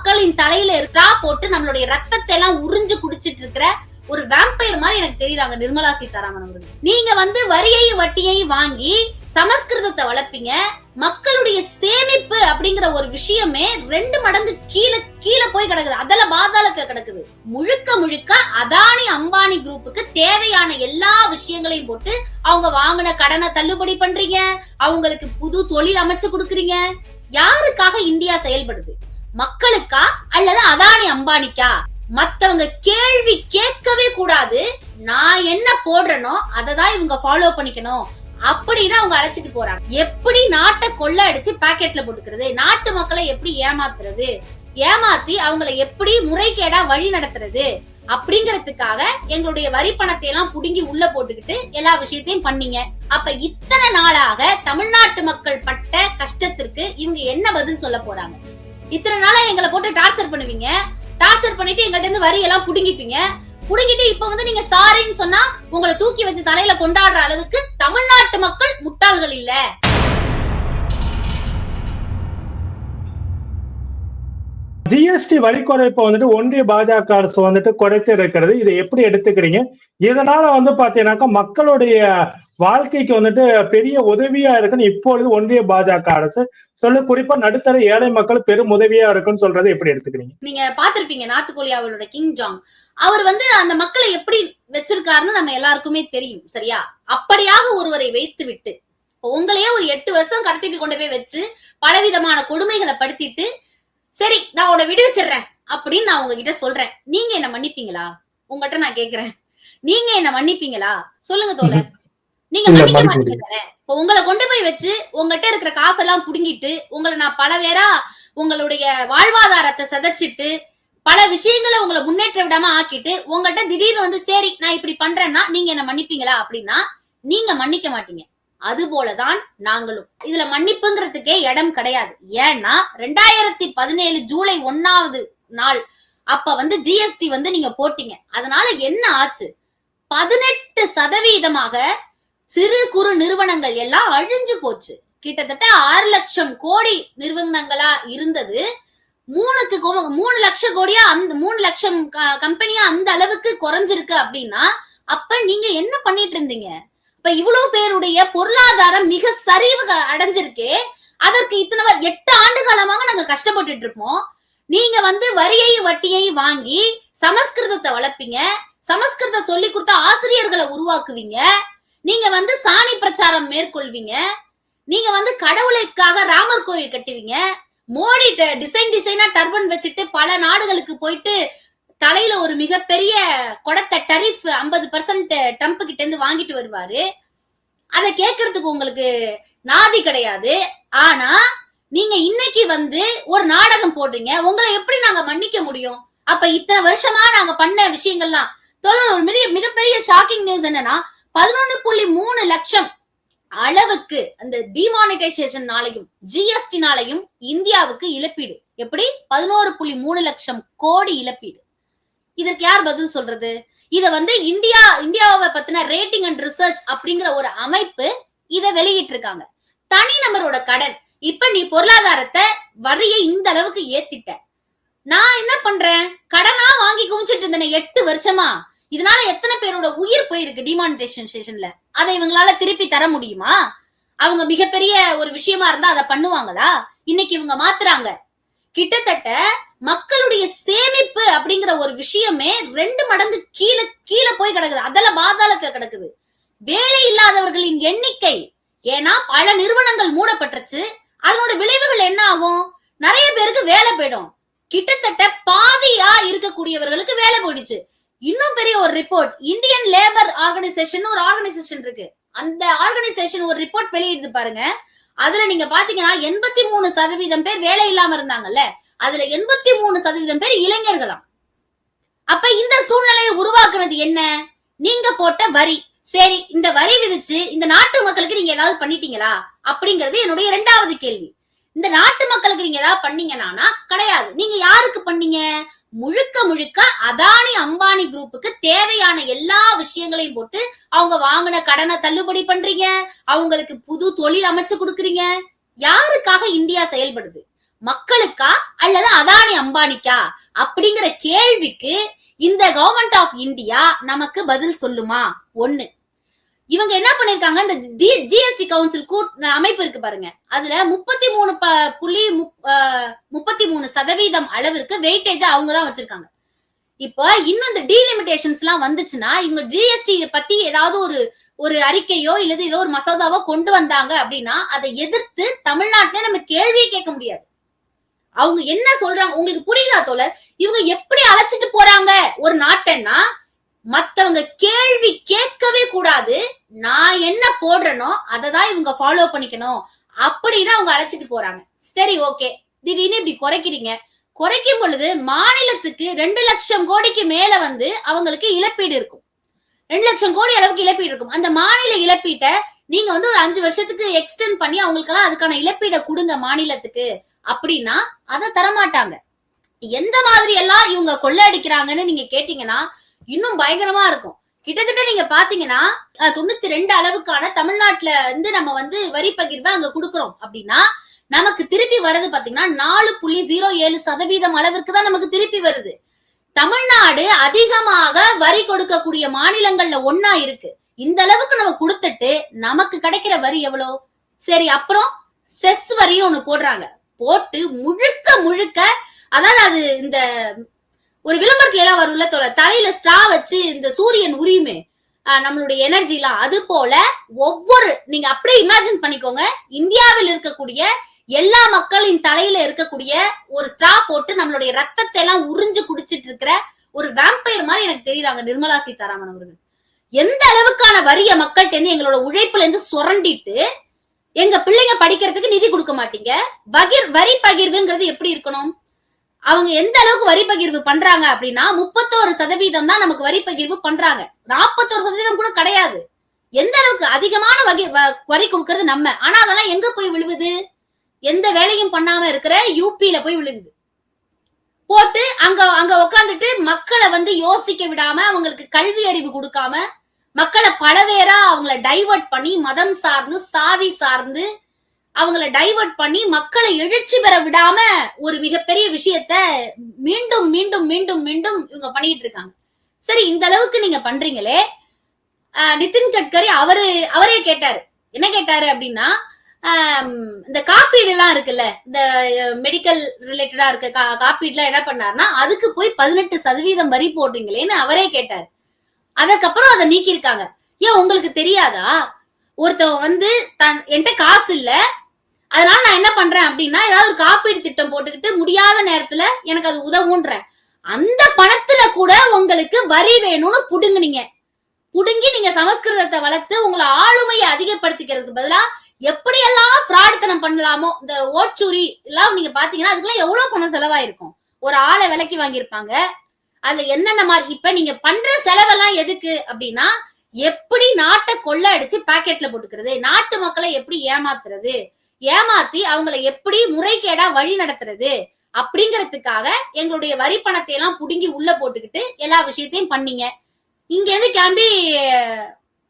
மக்களின் தலையில இருக்கா போட்டு நம்மளுடைய ரத்தத்தை எல்லாம் உறிஞ்சு குடிச்சிட்டு இருக்கிற ஒரு வேம்பயர் மாதிரி எனக்கு தெரியுறாங்க நிர்மலா சீதாராமன் அவர்கள். நீங்க வந்து வரியையும் வட்டியையும் வாங்கி சமஸ்கிருதத்தை வளர்ப்பீங்க. மக்களுடைய சேமிப்பு அப்படிங்கிற ஒரு விஷயமே ரெண்டு மடங்கு கீழே கீழே போய் கிடக்குது. அதில் பாதாளத்துல கிடக்குது. முழுக்க முழுக்க அதானி அம்பானி குரூப்புக்கு தேவையான எல்லா விஷயங்களையும் போட்டு அவங்க வாங்கின கடனை தள்ளுபடி பண்றீங்க. அவங்களுக்கு புது தொழில் அமைச்சு கொடுக்குறீங்க. யாருக்காக இந்தியா செயல்படுது? மக்களுக்கா அல்லது அதானி அம்பானிக்கா? மத்தவங்க கேள்வி கேட்கவே கூடாது. நான் என்ன போடுறேனோ அதை தான் இவங்க ஃபாலோ பண்ணிக்கணும் அப்படின்னு அவங்க அழைச்சிட்டு போறாங்க. எப்படி நாட்டை கொள்ள அடிச்சு பாக்கெட்ல போட்டுக்கிறது? நாட்டு மக்களை எப்படி ஏமாத்துறது? ஏமாத்தி அவங்கள எப்படி முறைகேடா வழி நடத்துறது? அப்படிங்கறதுக்காக எங்களுடைய வரி பணத்தை எல்லாம் புடுங்கி உள்ள போட்டுக்கிட்டு எல்லா விஷயத்தையும் பண்ணீங்க. அப்ப இத்தனை நாளாக தமிழ்நாட்டு மக்கள் பட்ட கஷ்டத்திற்கு இவங்க என்ன பதில் சொல்ல போறாங்க? இத்தனை நாளா எங்களை போட்டு டார்ச்சர் பண்ணுவீங்க? டார்ச்சர் பண்ணிட்டு எங்கள்ட்ட இருந்து வரி எல்லாம் புடுங்கிப்பீங்க. புடுங்கிட்டு இப்ப வந்து நீங்க சாரின்னு சொன்னா உங்களை தூக்கி வச்சு தலையில கொண்டாடுற அளவுக்கு தமிழ்நாட்டு மக்கள் முட்டாள்கள் இல்ல. ஜிஎஸ்டி வரி குறைப்பை வந்துட்டு ஒன்றிய பாஜக அரசு வந்துட்டு குறைத்து இருக்கிறது. இதை எப்படி எடுத்துக்கிறீங்க? இதனால வந்து பாத்தீங்கன்னாக்கா மக்களுடைய வாழ்க்கைக்கு வந்துட்டு பெரிய உதவியா இருக்குன்னு இப்பொழுது ஒன்றிய பாஜக அரசு சொல்லு குறிப்பா நடுத்தர ஏழை மக்கள் பெரும் உதவியா இருக்குன்னு சொல்றதை எப்படி எடுத்துக்கிறீங்க? நீங்க பாத்திருப்பீங்க நாட்டுக்கோழி கொரியாவோட கிங் ஜாங் அவர் வந்து அந்த மக்களை எப்படி வச்சிருக்காருன்னு நம்ம எல்லாருக்குமே தெரியும் சரியா? அப்படியாக ஒருவரை வைத்து விட்டு உங்களையே ஒரு எட்டு வருஷம் கடத்திட்டு கொண்டு போய் வச்சு பலவிதமான கொடுமைகளை படுத்திட்டு சரி நான் உன்னை விடுவிச்சிடுறேன் அப்படின்னு நான் உங்ககிட்ட சொல்றேன். நீங்க என்ன மன்னிப்பீங்களா? உங்ககிட்ட நான் கேக்குறேன். நீங்க என்ன மன்னிப்பீங்களா? சொல்லுங்க தோழர். நீங்க மன்னிக்க மாட்டீங்க உங்களை கொண்டு போய் வச்சு உங்ககிட்ட இருக்கிற காசெல்லாம் புடுங்கிட்டு உங்களை நான் பல பேரா உங்களுடைய வாழ்வாதாரத்தை சிதைச்சிட்டு பல விஷயங்களை உங்களை முன்னேற்ற விடாம ஆக்கிட்டு உங்ககிட்ட திடீர்னு வந்து சரி நான் இப்படி பண்றேன்னா நீங்க என்ன மன்னிப்பீங்களா அப்படின்னா நீங்க மன்னிக்க மாட்டீங்க. அது போலதான் நாங்களும். இதுல மன்னிப்புங்கிறதுக்கே இடம் கிடையாது. ஏன்னா ரெண்டாயிரத்தி பதினேழு ஜூலை ஒன்னாவது நாள் அப்ப வந்து ஜிஎஸ்டி வந்து நீங்க போட்டீங்க. அதனால என்ன ஆச்சு? பதினெட்டு சதவீதமாக சிறு குறு நிறுவனங்கள் எல்லாம் அழிஞ்சு போச்சு. கிட்டத்தட்ட ஆறு லட்சம் கோடி நிறுவனங்களா இருந்தது. மூணுக்கு மூணு லட்சம் கோடியா அந்த மூணு லட்சம் க- கம்பெனியா அந்த அளவுக்கு குறைஞ்சிருக்கு அப்படின்னா அப்ப நீங்க என்ன பண்ணிட்டு இருந்தீங்க? இப்ப இவ்வளவு பேருடைய பொருளாதாரம் மிக சரிவு அடைஞ்சிருக்கே. அதற்கு இத்தனை எட்டு ஆண்டு காலமாக நாங்க கஷ்டப்பட்டுட்டு இருப்போம் நீங்க வந்து வரியையும் வட்டியையும் வாங்கி சமஸ்கிருதத்தை வளர்ப்பீங்க. சமஸ்கிருதம் சொல்லி கொடுத்த ஆசிரியர்களை உருவாக்குவீங்க. நீங்க வந்து சாணி பிரச்சாரம் மேற்கொள்வீங்க. நீங்க வந்து கடவுளுக்காக ராமர் கோயில் கட்டுவீங்க. மோடி டிசைன் டிசைனா டர்பன் வச்சுட்டு பல நாடுகளுக்கு போயிட்டு தலையில ஒரு மிகப்பெரிய குடத்தை டரிஃப் ஐம்பது பர்சன்ட் ட்ரம்ப் கிட்ட இருந்து வாங்கிட்டு வருவாரு. அதை கேட்கறதுக்கு உங்களுக்கு நாதி கிடையாது. ஆனா நீங்க இன்னைக்கு வந்து ஒரு நாடகம் போடுறீங்க. உங்களை எப்படி நாங்க மன்னிக்க முடியும்? அப்ப இத்தனை வருஷமா நாங்க பண்ண விஷயங்கள்லாம். தொடர் ஒரு மிக மிகப்பெரிய ஷாக்கிங் நியூஸ் என்னன்னா பதினொன்னு புள்ளி மூணு லட்சம் அளவுக்கு அந்த டிமானிட்டைசேஷன்னாலையும் ஜிஎஸ்டினாலையும் இந்தியாவுக்கு இழப்பீடு. எப்படி? பதினோரு புள்ளி மூணு லட்சம் கோடி இழப்பீடு. இதற்கு யார் பதில் சொல்றது? இத வந்து இந்தியா இந்தியாவை பத்தின ரேட்டிங் அண்ட் ரிசர்ச் அப்படிங்கிற ஒரு அமைப்பு இத வெளியிட்டு இருக்காங்க தனி நபரோட கடன். இப்ப நீ பொருளாதாரத்தை வரியை இந்த அளவுக்கு ஏத்திட்ட. நான் என்ன பண்றேன்? கடனா வாங்கி குமிச்சிட்டு இருந்தேனே எட்டு வருஷமா? இதனால எத்தனை பேரோட உயிர் போயிருக்கு டிமானிட்டைசேஷன்ல அதை இவங்களால திருப்பி தர முடியுமா? அவங்க மிகப்பெரிய ஒரு விஷயமா இருந்தா அதை பண்ணுவாங்களா? இன்னைக்கு இவங்க மாத்துறாங்க. கிட்டத்தட்ட மக்களுடைய சேமிப்பு அப்படிங்கிற ஒரு விஷயமே ரெண்டு மடங்கு கீழே கீழே போய் கிடக்குது. அதல பாதாளத்துல கிடக்குது. வேலை இல்லாதவர்களின் எண்ணிக்கை. ஏன்னா பல நிறுவனங்கள் மூடப்பட்டுருச்சு. அதனோட விளைவுகள் என்ன ஆகும்? நிறைய பேருக்கு வேலை போயிடும். கிட்டத்தட்ட பாதியா இருக்கக்கூடியவர்களுக்கு வேலை போயிடுச்சு. இன்னும் பெரிய ஒரு ரிப்போர்ட் இந்தியன் லேபர் ஆர்கனைசேஷன் ஒரு ஆர்கனைசேஷன் இருக்கு. அந்த ஆர்கனைசேஷன் ஒரு ரிப்போர்ட் வெளியிடுது பாருங்க. அதுல நீங்க பாத்தீங்கன்னா எண்பத்தி மூணு சதவீதம் பேர் வேலை இல்லாம இருந்தாங்கல்ல. அதுல எண்பத்தி மூணு சதவீதம் பேர் இளைஞர்களாம். அப்ப இந்த சூழ்நிலையை உருவாக்குறது என்ன? நீங்க போட்ட வரி. சரி இந்த வரி விதிச்சு இந்த நாட்டு மக்களுக்கு நீங்க ஏதாவது பண்ணிட்டீங்களா? அப்படிங்கிறது என்னுடைய இரண்டாவது கேள்வி. இந்த நாட்டு மக்களுக்கு நீங்க ஏதாவது பண்ணீங்கன்னா கிடையாது. நீங்க யாருக்கு பண்ணீங்க? முழுக்க முழுக்க அதானி அம்பானி குரூப்புக்கு தேவையான எல்லா விஷயங்களையும் போட்டு அவங்க வாங்கின கடனை தள்ளுபடி பண்றீங்க. அவங்களுக்கு புது தொழில் அமைச்சு கொடுக்குறீங்க. யாருக்காக இந்தியா செயல்படுது? மக்களுக்கா அல்லது அதானி அம்பானிக்கா? அப்படிங்கிற கேள்விக்கு இந்த கவர்மெண்ட் ஆஃப் இந்தியா நமக்கு பதில் சொல்லுமா? ஒண்ணு. இவங்க என்ன பண்ணிருக்காங்க? இந்த ஜிஎஸ்டி கவுன்சில் கூட் அமைப்பு இருக்கு பாருங்க. அதுல முப்பத்தி மூணு ப- புள்ளி முப்- முப்பத்தி மூணு சதவீதம் அளவிற்கு வெயிட்டேஜ் அவங்க தான் வச்சிருக்காங்க. இப்போ இன்னும் இந்த டீலிமிட்டேஷன்ஸ் எல்லாம் வந்துச்சுன்னா இவங்க ஜிஎஸ்டி பத்தி ஏதாவது ஒரு ஒரு அறிக்கையோ இல்லது ஏதோ ஒரு மசோதாவோ கொண்டு வந்தாங்க அப்படின்னா அதை எதிர்த்து தமிழ்நாட்டுல நம்ம கேள்வியே கேட்க முடியாது. அவங்க என்ன சொல்றாங்க? உங்களுக்கு புரியுதா தோழர்? இவங்க எப்படி அழைச்சிட்டு போறாங்க ஒரு நாட்டைன்னா மத்தவங்க கேள்வி கேட்கவே கூடாது. நான் என்ன போடுறேனோ அதை தான் இவங்க ஃபாலோ பண்ணிக்கணும் அப்படின்னு அவங்க அழைச்சிட்டு போறாங்க. சரி ஓகே திடீர்னு இப்படி குறைக்கிறீங்க. குறைக்கும் பொழுது மாநிலத்துக்கு ரெண்டு லட்சம் கோடிக்கு மேல வந்து அவங்களுக்கு இழப்பீடு இருக்கும். ரெண்டு லட்சம் கோடி அளவுக்கு இழப்பீடு இருக்கும். அந்த மாநில இழப்பீட்டை நீங்க வந்து ஒரு அஞ்சு வருஷத்துக்கு எக்ஸ்டெண்ட் பண்ணி அவங்களுக்கெல்லாம் அதுக்கான இழப்பீடை கொடுங்க மாநிலத்துக்கு அப்படின்னா அதை தரமாட்டாங்க. எந்த மாதிரி எல்லாம் இவங்க கொள்ளையடிக்கிறாங்கன்னு நீங்க கேட்டீங்கன்னா இன்னும் பயங்கரமா இருக்கும். கிட்டத்தட்ட நீங்க பாத்தீங்கன்னா தொண்ணூத்தி ரெண்டு அளவுக்கான தமிழ்நாட்டுல இருந்து நம்ம வந்து வரி பகிர்வை அங்க குடுக்கறோம். அப்படின்னா நமக்கு திருப்பி வர்றது பாத்தீங்கன்னா நாலு புள்ளி ஜீரோ ஏழு சதவீதம் அளவிற்கு தான் நமக்கு திருப்பி வருது. தமிழ்நாடு அதிகமாக வரி கொடுக்கக்கூடிய மாநிலங்கள்ல ஒன்னா இருக்கு. இந்த அளவுக்கு நம்ம கொடுத்துட்டு நமக்கு கிடைக்கிற வரி எவ்வளோ? சரி அப்புறம் செஸ் வரின்னு ஒண்ணு போடுறாங்க. போட்டு முழுக்க முழுக்க அதாவது அது இந்த ஒரு விளம்பரத்துல எல்லாம் வரும்ல தோல தலையில ஸ்ட்ரா வச்சு இந்த சூரியன் உரியுமே ஆஹ் நம்மளுடைய எனர்ஜி எல்லாம் அது போல ஒவ்வொரு நீங்க அப்படியே இமேஜின் பண்ணிக்கோங்க இந்தியாவில் இருக்கக்கூடிய எல்லா மக்களின் தலையில இருக்கக்கூடிய ஒரு ஸ்ட்ரா போட்டு நம்மளுடைய ரத்தத்தை எல்லாம் உறிஞ்சு குடிச்சிட்டு இருக்கிற ஒரு வேம்பயர் மாதிரி எனக்கு தெரியுறாங்க நிர்மலா சீதாராமன் அவர்கள். எந்த அளவுக்கான வரிய மக்கள்கிட்ட இருந்து எங்களோட உழைப்புல இருந்து சுரண்டிட்டு எங்க பிள்ளைங்க படிக்கிறதுக்கு நிதி கொடுக்க மாட்டீங்க? பகிர் வரி பகிர்வுங்கிறது எப்படி இருக்கணும்? அவங்க எந்த அளவுக்கு வரி பகிர்வு பண்றாங்க அப்படின்னா முப்பத்தோரு சதவீதம் தான் நமக்கு வரி பகிர்வு பண்றாங்க. நாற்பத்தோரு சதவீதம் கூட கிடையாது. எந்த அளவுக்கு அதிகமான வகை வ- வரி கொடுக்கறது நம்ம. ஆனா அதெல்லாம் எங்க போய் விழுவுது? எந்த வேலையும் பண்ணாம இருக்கிற யூபியில போய் விழுகுது. போட்டு அங்க அங்க உட்காந்துட்டு மக்களை வந்து யோசிக்க விடாம அவங்களுக்கு கல்வி அறிவு கொடுக்காம மக்களை பலவேரா அவங்கள டைவர்ட் பண்ணி மதம் சார்ந்து சாதி சார்ந்து அவங்கள டைவர்ட் பண்ணி மக்களை எழுச்சி பெற விடாம ஒரு மிகப்பெரிய விஷயத்த மீண்டும் மீண்டும் மீண்டும் மீண்டும் இவங்க பண்ணிட்டு இருக்காங்க. சரி இந்த அளவுக்கு நீங்க பண்றீங்களே. நிதின் கட்கரி அவரு அவரே கேட்டாரு. என்ன கேட்டாரு அப்படின்னா இந்த காப்பீடு எல்லாம் இருக்குல்ல இந்த மெடிக்கல் ரிலேட்டடா இருக்க கா- காப்பீடுலாம் என்ன பண்ணாருன்னா அதுக்கு போய் பதினெட்டு சதவீதம் வரி போடுறீங்களேன்னு அவரே கேட்டாரு. அதுக்கப்புறம் அதை நீக்கியிருக்காங்க. ஏன் உங்களுக்கு தெரியாதா? ஒருத்தவன் வந்து தன் என்கிட்ட காசு இல்ல அதனால நான் என்ன பண்றேன் அப்படின்னா ஏதாவது ஒரு காப்பீடு திட்டம் போட்டுக்கிட்டு முடியாத நேரத்துல எனக்கு அது உதவுன்றேன். அந்த பணத்துல கூட உங்களுக்கு வரி வேணும்னு புடுங்குனீங்க. புடுங்கி நீங்க சமஸ்கிருதத்தை வளர்த்து உங்களை ஆளுமையை அதிகப்படுத்திக்கிறதுக்கு பதிலா எப்படியெல்லாம் ஃப்ராடுத்தனம் பண்ணலாமோ இந்த ஓச்சூரி எல்லாம் நீங்க பாத்தீங்கன்னா அதுக்கெல்லாம் எவ்வளவு பணம் செலவாயிருக்கும்? ஒரு ஆளை விலைக்கு வாங்கியிருப்பாங்க. அதுல என்னென்ன மாதிரி இப்ப நீங்க பண்ற செலவெல்லாம் எதுக்கு அப்படின்னா எப்படி நாட்டை கொள்ள அடிச்சு பாக்கெட்ல போட்டுக்கிறது? நாட்டு மக்களை எப்படி ஏமாத்துறது? ஏமாத்தி அவங்கள எப்படி முறைகேடா வழி நடத்துறது? அப்படிங்கறதுக்காக எங்களுடைய வரி பணத்தை எல்லாம் புடுங்கி உள்ள போட்டுக்கிட்டு எல்லா விஷயத்தையும் பண்ணீங்க. இங்க இருந்து கிளம்பி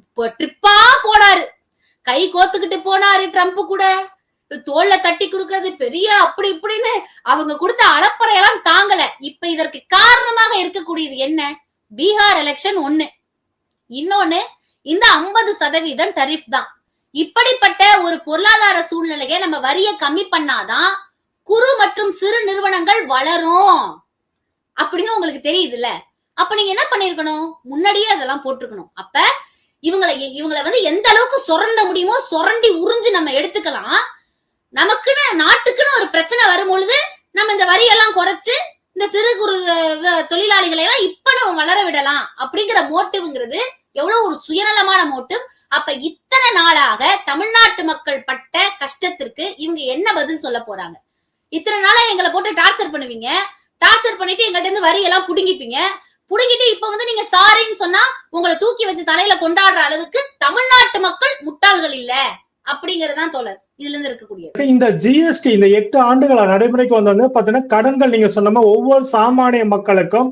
இப்போ ட்ரிப்பா போனாரு. கை கோத்துக்கிட்டு போனாரு ட்ரம்ப் கூட. தோல்ல தட்டி கொடுக்கறது பெரிய அப்படி இப்படின்னு அவங்க கொடுத்த அலப்பறையெல்லாம் தாங்கல. இப்ப இதற்கு காரணமாக இருக்கக்கூடியது என்ன? பீகார் எலெக்ஷன் ஒண்ணு. இன்னொன்னு இந்த ஐம்பது சதவீதம் டரிஃப் தான். இப்படிப்பட்ட ஒரு பொருளாதார சூழ்நிலையை நம்ம வரியை கம்மி பண்ணாதான் குறு மற்றும் சிறு நிறுவனங்கள் வளரும். அப்படின்னு உங்களுக்கு தெரியுதுல்ல. அப்ப நீங்க என்ன பண்ணிருக்கணும்? முன்னாடியே அதெல்லாம் போட்டிருக்கணும். அப்ப இவங்களை இவங்களை வந்து எந்த அளவுக்கு சுரண்ட முடியுமோ சுரண்டி உறிஞ்சு நம்ம எடுத்துக்கலாம். நமக்குன்னு நாட்டுக்குன்னு ஒரு பிரச்சனை வரும் பொழுது நம்ம இந்த வரியெல்லாம் குறைச்சு இந்த சிறு குறு தொழிலாளிகளை எல்லாம் இப்ப நம்ம வளர விடலாம் அப்படிங்கிற மோட்டிவ்ங்கிறது எவ்வளவு ஒரு சுயநலமான மோட்டிவ். அப்ப இத்தனை நாளாக தமிழ்நாட்டு மக்கள் பட்ட கஷ்டத்திற்கு இவங்க என்ன பதில் சொல்ல போறாங்க? இத்தனை நாளா எங்களை போட்டு டார்ச்சர் பண்ணுவீங்க. டார்ச்சர் பண்ணிட்டு எங்கள்ட்ட இருந்து வரி எல்லாம் புடுங்கிப்பீங்க. புடுங்கிட்டு இப்ப வந்து நீங்க சாரின்னு சொன்னா உங்களை தூக்கி வச்சு தலையில கொண்டாடுற அளவுக்கு தமிழ்நாட்டு மக்கள் முட்டாள்கள் இல்லை. அப்படிங்கறதுதான் தோழர். இதுல இருந்து இருக்கக்கூடியது இந்த ஜிஎஸ்டி இந்த எட்டு ஆண்டுகளா நடைமுறைக்கு வந்தது பாத்தீங்கன்னா கடன்கள் நீங்க சொன்ன ஒவ்வொரு சாமானிய மக்களுக்கும்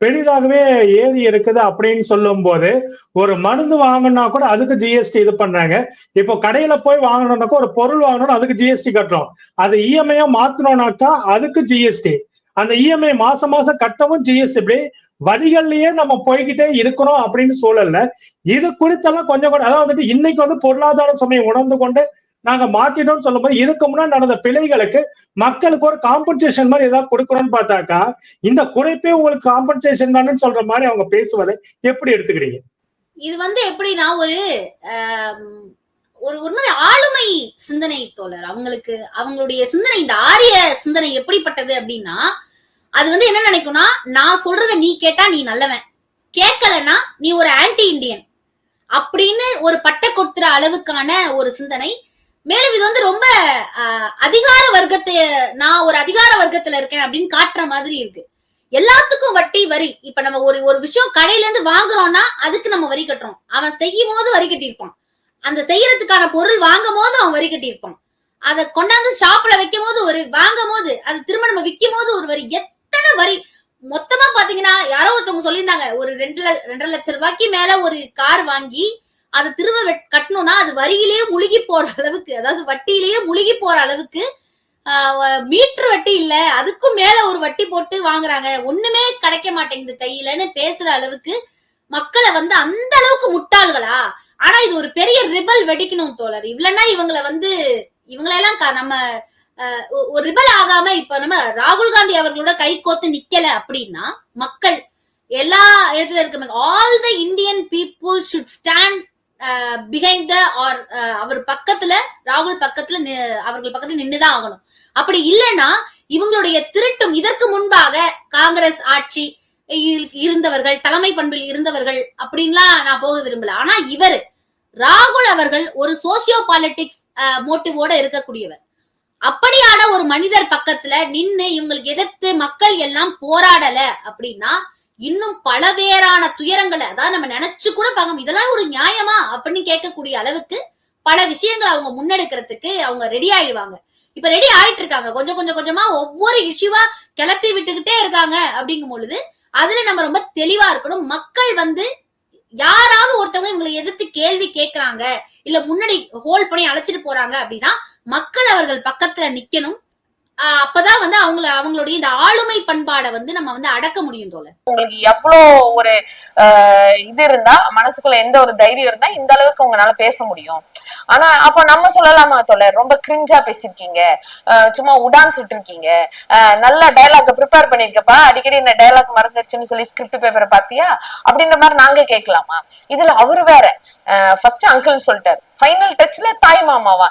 பெரிதாகவே ஏறி இருக்குது அப்படின்னு சொல்லும் போது ஒரு மருந்து வாங்கினா கூட அதுக்கு ஜிஎஸ்டி இது பண்றாங்க. இப்போ கடையில போய் வாங்கணும்னாக்கா ஒரு பொருள் வாங்கணும் அதுக்கு ஜிஎஸ்டி கட்டுறோம் அது இஎம்ஐயா மாத்தணும்னாக்கா அதுக்கு ஜிஎஸ்டி அந்த இஎம்ஐ மாசம் மாசம் கட்டவும் ஜிஎஸ்டி இப்படி வழிகள்லயே நம்ம போய்கிட்டே இருக்கிறோம் அப்படின்னு சூழல்ல இது குறித்தெல்லாம் கொஞ்சம் கூட அதாவது வந்துட்டு இன்னைக்கு வந்து பொருளாதார சுமையை உணர்ந்து கொண்டு நாங்க மாத்திட்டோம்னு சொல்லும்போது இதுக்கு முன்னாடி நடந்த பிழைகளுக்கு மக்களுக்கு ஒரு காம்பன்சேஷன் மாதிரி ஏதாவது கொடுக்கணும்னு பார்த்தாக்கா இந்த குறைப்பே உங்களுக்கு காம்பன்சேஷன் தானு சொல்ற மாதிரி அவங்க பேசுவதை எப்படி எடுத்துக்கிறீங்க? இது வந்து எப்படின்னா ஒரு ஒரு ஒரு மாதிரி ஆளுமை சிந்தனை தோழர் அவங்களுக்கு அவங்களுடைய சிந்தனை இந்த ஆரிய சிந்தனை எப்படிப்பட்டது அப்படின்னா அது வந்து என்ன நினைக்கும்னா நான் சொல்றத நீ கேட்டா நீ நல்லவன். கேட்கலன்னா நீ ஒரு ஆன்டி இண்டியன் அப்படின்னு ஒரு பட்டை கொடுத்துற அளவுக்கான ஒரு சிந்தனை. மேலும் இது வந்து ரொம்ப அதிகார வர்க்கத்தை நான் ஒரு அதிகார வர்க்கத்துல இருக்கேன் அப்படின்னு காட்டுற மாதிரி இருக்கு. எல்லாத்துக்கும் வட்டி வரி. இப்ப நம்ம ஒரு ஒரு விஷயம் கடையில இருந்து வாங்குறோம்னா அதுக்கு நம்ம வரி கட்டுறோம். அவன் செய்யும் போது வரி கட்டியிருப்பான். அந்த செய்யறதுக்கான பொருள் வாங்கும் போது அவன் வரி கட்டியிருப்பான். அதை கொண்டாந்து ஷாப்ல வைக்கும் போது ஒரு வாங்கும் போது அது திரும்ப நம்ம விற்கும் போது ஒரு வரி. வரி மொத்தமா பாத்தீங்கன்னா யாரோ ஒருத்தவங்க சொல்லியிருந்தாங்க ஒரு ரெண்டு ரெண்டரை லட்சம் ரூபாய்க்கு மேல ஒரு கார் வாங்கி அதை திரும்ப வெட்- கட்டணும்னா அது வரியிலேயே முழுகி போற அளவுக்கு அதாவது வட்டியிலேயே முழுகி போற அளவுக்கு மீட்டர் வட்டி இல்ல அதுக்கும் மேல ஒரு வட்டி போட்டு வாங்குறாங்க. ஒண்ணுமே கிடைக்க மாட்டேங்குது கையிலன்னு பேசுற அளவுக்கு மக்களை வந்து அந்த அளவுக்கு முட்டாள்களா? ஆனா இது ஒரு பெரிய ரிபல் வெடிக்கணும் தோழர். இல்லைன்னா இவங்கள வந்து இவங்களெல்லாம் நம்ம ஒரு ரிபல் ஆகாம இப்ப நம்ம ராகுல் காந்தி அவர்களோட கை கோத்து நிக்கல அப்படின்னா மக்கள் எல்லா இடத்துல இருக்க all the Indian people should stand behind the are அவர் பக்கத்துல ராகுல் பக்கத்துல அவர்கள் பக்கத்துல நின்றுதான் ஆகணும். அப்படி இல்லைன்னா இவங்களுடைய திருட்டும் இதற்கு முன்பாக காங்கிரஸ் ஆட்சி இருந்தவர்கள் தலைமை பண்பில் இருந்தவர்கள் அப்படின்லாம் நான் போக விரும்பல. ஆனா இவர் ராகுல் அவர்கள் ஒரு சோசியோ பாலிட்டிக்ஸ் மோட்டிவோட இருக்கக்கூடியவர். அப்படியான ஒரு மனிதர் பக்கத்துல நின்னு இவங்களுக்கு எதிர்த்து மக்கள் எல்லாம் போராடல அப்படின்னா இன்னும் பலவேறான துயரங்களை அதாவது நம்ம நினைச்சு கூட பார்க்க இதெல்லாம் ஒரு நியாயமா அப்படின்னு கேட்கக்கூடிய அளவுக்கு பல விஷயங்களை அவங்க முன்னெடுக்கிறதுக்கு அவங்க ரெடி ஆயிடுவாங்க. இப்ப ரெடி ஆயிட்டு இருக்காங்க கொஞ்சம் கொஞ்சம் கொஞ்சமா ஒவ்வொரு இஷ்யூவா கிளப்பி விட்டுக்கிட்டே இருக்காங்க அப்படிங்கும் பொழுது அதுல நம்ம ரொம்ப தெளிவா இருக்கணும். மக்கள் வந்து யாராவது ஒருத்தவங்க இவங்களை எதிர்த்து கேள்வி கேட்கறாங்க இல்ல முன்னாடி ஹோல்ட் பண்ணி அழைச்சிட்டு போறாங்க அப்படின்னா மக்கள் அவர்கள் பக்கத்துல நிக்கணும். ஆஹ் அப்பதான் வந்து அவங்கள அவங்களுடைய இந்த ஆளுமை பண்பாடை வந்து நம்ம வந்து அடக்க முடியும் தோல உங்களுக்கு எவ்வளோ ஒரு ஆஹ் இது இருந்தா மனசுக்குள்ள எந்த ஒரு தைரியம் இருந்தா இந்த அளவுக்கு உங்களால பேச முடியும். ஆனா அப்ப நம்ம சொல்லலாமா தோல ரொம்ப கிரிஞ்சா பேசிருக்கீங்க சும்மா உடான் சுட்டிருக்கீங்க. ஆஹ் நல்ல டயலாக் ப்ரிப்பேர் பண்ணிருக்கப்பா அடிக்கடி இந்த டயலாக் மறந்துருச்சுன்னு சொல்லி ஸ்கிரிப்ட் பேப்பரை பாத்தியா? அப்படின்ற மாதிரி நாங்க கேட்கலாமா? இதுல அவரு வேற. ஃபர்ஸ்ட் அங்கிள்னு சொல்லிட்டாரு. ஃபைனல் டச்ல தாய் மாமாவா?